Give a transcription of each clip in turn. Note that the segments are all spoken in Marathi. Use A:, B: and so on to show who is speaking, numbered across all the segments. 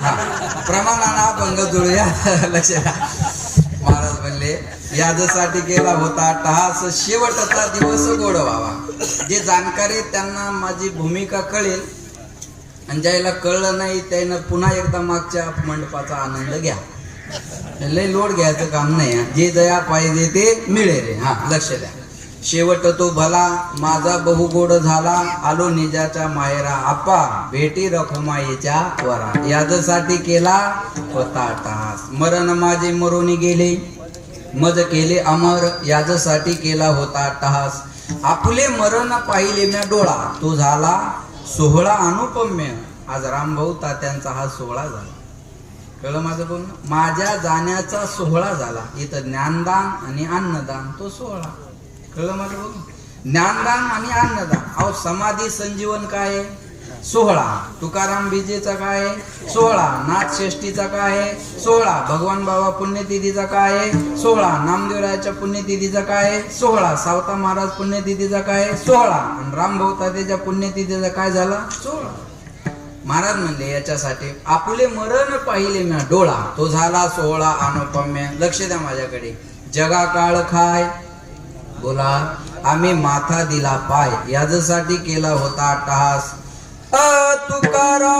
A: हा. प्रमाणाना भंग जुळूया. लक्ष महाराज म्हणले याजसाठी केला होता टहास शेवटचा दिवस गोड व्हावा. जे जाणकारी त्यांना माझी भूमिका कळेल आणि ज्याला कळलं नाही त्यानं पुन्हा एकदा मागच्या मंडपाचा आनंद घ्या. लय लोड घ्यायचं काम नाही जे दया पाहिजे ते मिळेल. रे. हा लक्ष द्या. शेवट तो भला माझा बहुगोड झाला आलो निजाच्या मायरा. आप्पा भेटी रखमाईच्या वरा. याजसाठी केला होता टास मरण माझे मरुनी गेले. मज केले अमर याजसाठी केला होता टहास आपले मरण पाहिले म्या डोळा. तो झाला सोहळा अनुपम्य. आज रामभाऊ तात्यांचा हा सोहळा झाला. कळलं माझं बोलणं? माझ्या जाण्याचा सोहळा झाला. इथं ज्ञानदान आणि अन्नदान तो सोहळा. कळलं मला बघ ज्ञानदान आणि अन्नदान. अहो समाधी संजीवन काय सोहळा. तुकाराम बीजेचा काय आहे? सोहळा. नाथ षष्टीचा काय आहे? सोहळा. भगवान बाबा पुण्यतिथीचा काय आहे? सोहळा. नामदेवरायाच्या पुण्यतिथीचा काय आहे? सोहळा. सावता महाराज पुण्यतिथीचा काय आहे? सोहळा. आणि रामभाऊ तात्याच्या पुण्यतिथीचा काय झाला? सोहळा. महाराज म्हणले याच्यासाठी आपले मरण पाहिले मी डोळा. तो झाला सोहळा अनुपम्य. लक्ष द्या माझ्याकडे. जगा काळ खाय बोला आम्ही माथा दिला पाय याच्यासाठी केला होता टहास तुकारा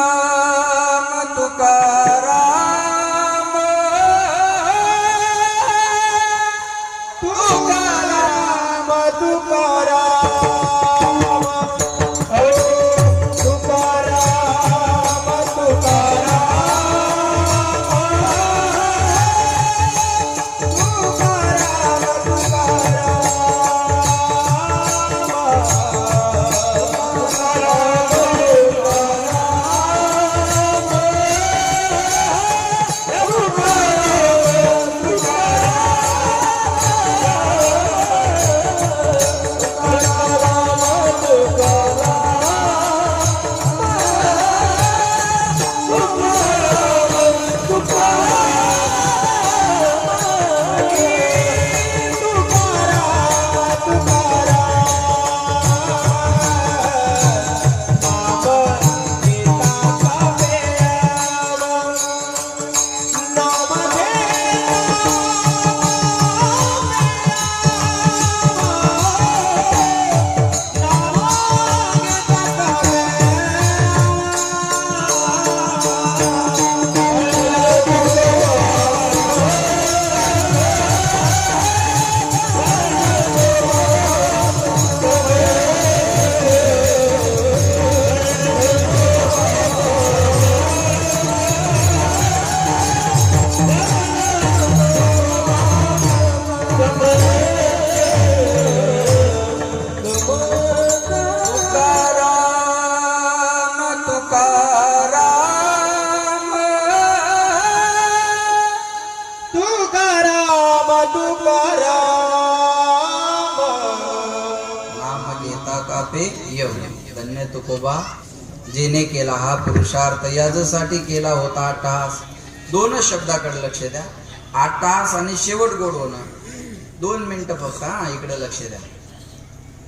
A: तुकाराम तुकाराम नाम घेता कापे येऊ धन्य तुकोबा जेने केला हा पुरुषार्थ याजसाठी केला होता आटास दोनच शब्दाकडे लक्ष द्या आटास आणि शेवट गोड होणं दोन मिनिटं फक्त हा इकडे लक्ष द्या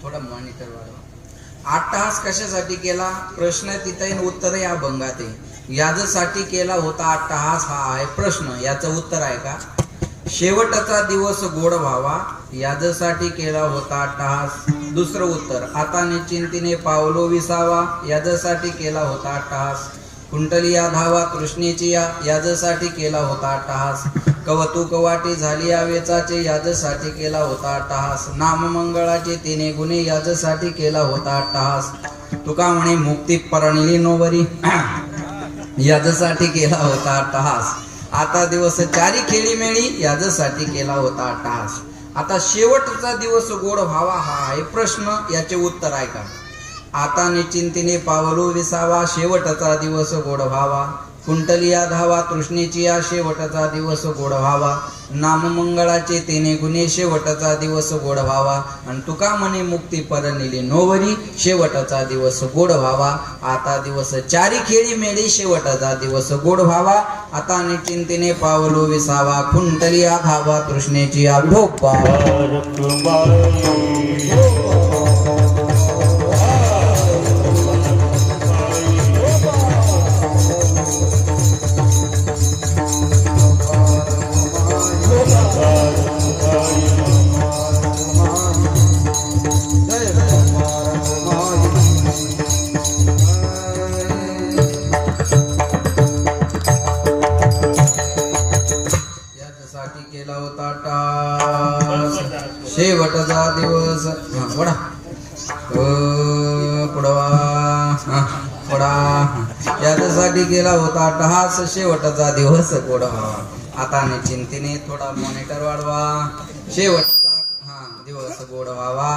A: थोडा मॉनिटर वाढवा आटास कशासाठी केला प्रश्न तिथे उत्तर या भंगात आहे याच्यासाठी केला होता अट्टहास हा आहे प्रश्न याचं उत्तर आहे का शेवटचा दिवस गोड व्हावा याजसाठी केला होता अट्टहास दुसरं उत्तर आता निश्चिंतीने पावलो विसावा याजसाठी केला होता अट्टहास कुंटली या धावा कृष्णेची या याच्यासाठी केला होता अट्टहास कवतुक वाटी झाली या वेचाचे याच्यासाठी केला होता अट्टहास नाममंगळाचे तिने गुन्हे याजसाठी केला होता अट्टहास तुका म्हणे मुक्ती परणली नोवरी. याजसाठी केला होता अट्टहास आता दिवस चारी खेळी मेळी याच्यासाठी केला होता टास आता शेवटचा दिवस गोड व्हावा हा आहे प्रश्न याचे उत्तर आहे का आता निश्चिंतीने पावलो विसावा शेवटचा दिवस गोड व्हावा. कुंटली या धावा तृष्णेची या शेवटचा दिवस गोड व्हावा. नाममंगळाचे तेने गुन्हे शेवटचा दिवस गोड व्हावा. आणि तुका म्हणे मुक्ती परनिले नोवरी शेवटचा दिवस गोड व्हावा. आता दिवस चारी खेळी मेळी शेवटचा दिवस गोड व्हावा. आता निश्चिंतीने पावलो विसावा. कुंटली या धावा तृष्णेची या ढोपा साठी गेला होता टहास शेवटचा दिवस गोडवा आता निश्चिंतीने थोडा मॉनिटर वाढवा. शेवटचा हा दिवस गोड व्हावा.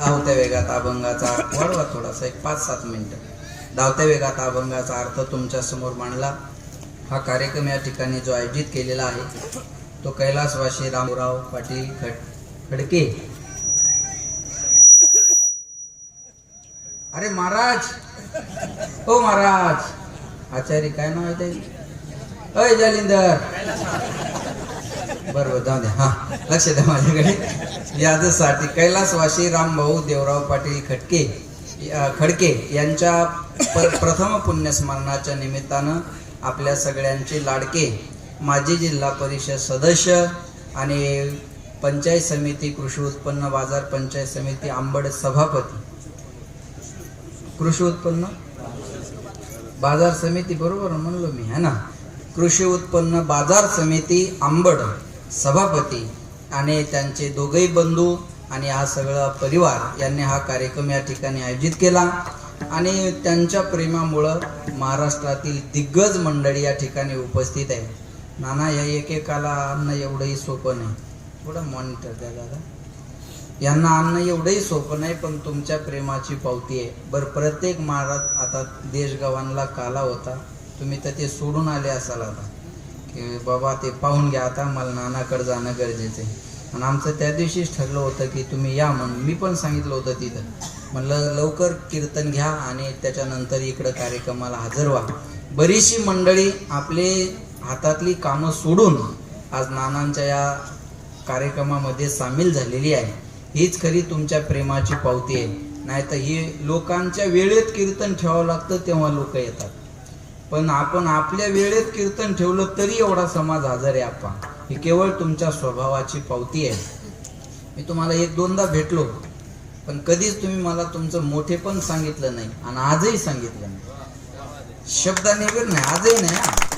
A: धावत्या वेगात अभंगाचा वाढवा थोडासा एक पाच सात मिनिट. धावत्या वेगात अभंगाचा अर्थ तुमच्यासमोर मांडला. हा कार्यक्रम या ठिकाणी जो आयोजित केलेला आहे तो कैलासवासी रामराव पाटील खड खडके. अरे महाराज! हो महाराज! आचार्य काय नाव आहे ते अय जालिंदर. बरोबर जाऊ द्या हा लक्ष द्या माझ्याकडे. यादसाठी कैलासवासी रामभाऊ देवराव पाटील खटके खडके यांच्या प्रथम पुण्यस्मरणाच्या निमित्तानं आपल्या सगळ्यांचे लाडके माजी जिल्हा परिषद सदस्य आणि पंचायत समिती कृषी उत्पन्न बाजार पंचायत समिती आंबड सभापती. कृषी उत्पन्न? बाजार समिती बरोबर म्हणलो मी है ना? कृषी उत्पन्न बाजार समिती आंबड सभापती आणि त्यांचे दोघही बंधू आणि हा सगळा परिवार यांनी हा कार्यक्रम या ठिकाणी आयोजित केला. आणि त्यांच्या प्रेमामुळं महाराष्ट्रातील दिग्गज मंडळी या ठिकाणी उपस्थित आहे. नाना या एकेकाला अन्न एवढंही सोपं नाही. थोडं मॉनिटर द्या दादा. यांना आणणं एवढंही सोपं नाही पण तुमच्या प्रेमाची पावती आहे. बरं प्रत्येक महाराज आता देश काला होता. तुम्ही तर ते सोडून आले असाल आता. की बाबा ते पाहून घ्या. आता मला नानाकडे जाणं गरजेचं आहे. आणि आमचं त्या दिवशीच ठरलं होतं की तुम्ही या म्हणून. मी पण सांगितलं होतं तिथं. म्हणलं लवकर कीर्तन घ्या आणि त्याच्यानंतर इकडं कार्यक्रमाला हजर व्हा. बरीचशी मंडळी आपले हातातली कामं सोडून आज नानांच्या या कार्यक्रमामध्ये सामील झालेली आहे. हीच खरी तुमच्या प्रेमाची पावती आहे. नाहीतर हे ही लोकांच्या वेळेत कीर्तन ठेवावं लागतं तेव्हा लोक येतात. पण आपण आपल्या वेळेत कीर्तन ठेवलं तरी एवढा समाज हजर आहे आपण ही केवळ तुमच्या स्वभावाची पावती आहे. मी तुम्हाला एक दोनदा भेटलो पण कधीच तुम्ही मला तुमचं मोठे पण सांगितलं नाही आणि आजही सांगितलं नाही. शब्दाने वेळ नाही आजही नाही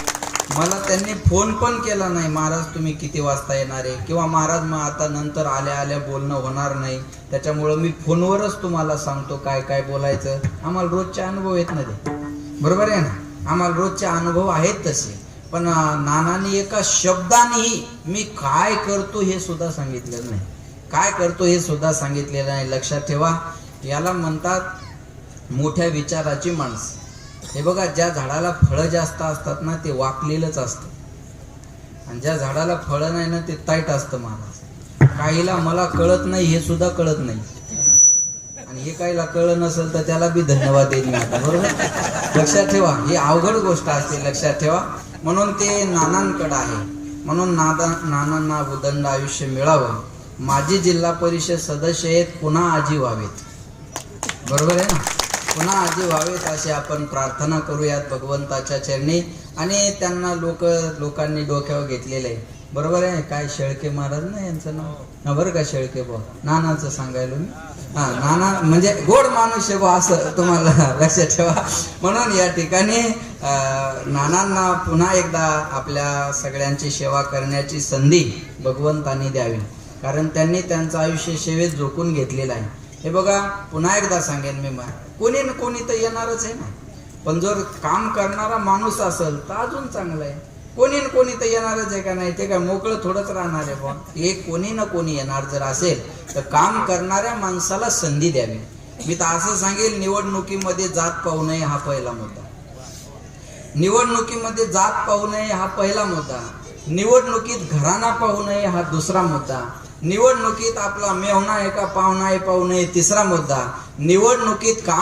A: मला त्यांनी फोन पण केला नाही. महाराज तुम्ही किती वाजता येणार आहे? किंवा महाराज मग आता नंतर आल्या आल्या बोलणं होणार नाही. त्याच्यामुळं मी फोनवरच तुम्हाला सांगतो काय काय बोलायचं. आम्हाला रोजचे अनुभव येत नाही बरोबर आहे ना? आम्हाला रोजचे अनुभव आहेत तसे. पण नानांनी एका शब्दानेही मी काय करतो हे सुद्धा सांगितलेलं नाही. काय करतो हे सुद्धा सांगितलेलं नाही. लक्षात ठेवा. याला म्हणतात मोठ्या विचाराची माणसं. हे बघा ज्या झाडाला फळं जास्त असतात ना ते वाकलेलंच असतं. आणि ज्या झाडाला फळं नाही ना ते ताईट असतं महाराज काहीला मला कळत नाही हे सुद्धा कळत नाही. आणि हे काहीला कळलं नसेल तर त्याला बी धन्यवाद देत नाही आता बरोबर? लक्षात ठेवा ही अवघड गोष्ट असते लक्षात ठेवा. म्हणून ते नानांकडं आहे. म्हणून नादा नानांना उदंड आयुष्य मिळावं. माजी जिल्हा परिषद सदस्य आहेत पुन्हा आजी व्हावेत. बरोबर आहे ना? पुन्हा आजी व्हावेत अशी आपण प्रार्थना करूयात भगवंताच्या चरणी. आणि त्यांना लोक लोकांनी डोक्यावर घेतलेलं आहे. बरोबर आहे? काय शेळके महाराज ना यांचं नाव? हा बरं का शेळके बुवा. नानाचं सांगायला मी. हा नाना म्हणजे गोड माणूस आहे बुवा असं तुम्हाला लक्षात ठेवा. म्हणून या ठिकाणी नानांना पुन्हा एकदा आपल्या सगळ्यांची सेवा करण्याची संधी भगवंतांनी द्यावी. कारण त्यांनी त्यांचं आयुष्य सेवेत झोकून घेतलेलं आहे. हे बघा पुन्हा एकदा सांगेन मी मग. कोणी ना कोणी तर येणारच आहे ना. पण जर काम करणारा माणूस असेल तर अजून चांगलं आहे. कोणी ना कोणी तर येणारच आहे का नाही? ते काय मोकळं थोडंच राहणार आहे पण हे कोणी ना कोणी येणार जर असेल तर काम करणाऱ्या माणसाला संधी द्यावी मी तर असं सांगेल निवडणुकीमध्ये जात पाहू नये हा पहिला मुद्दा. निवडणुकीमध्ये जात पाहू नये हा पहिला मुद्दा. निवडणुकीत घराणा पाहू नये हा दुसरा मुद्दा. निवडणुकीत आपला मेहना आहे का पाहुणा आहे पाहू नये तिसरा मुद्दा. निवडणुकीत काम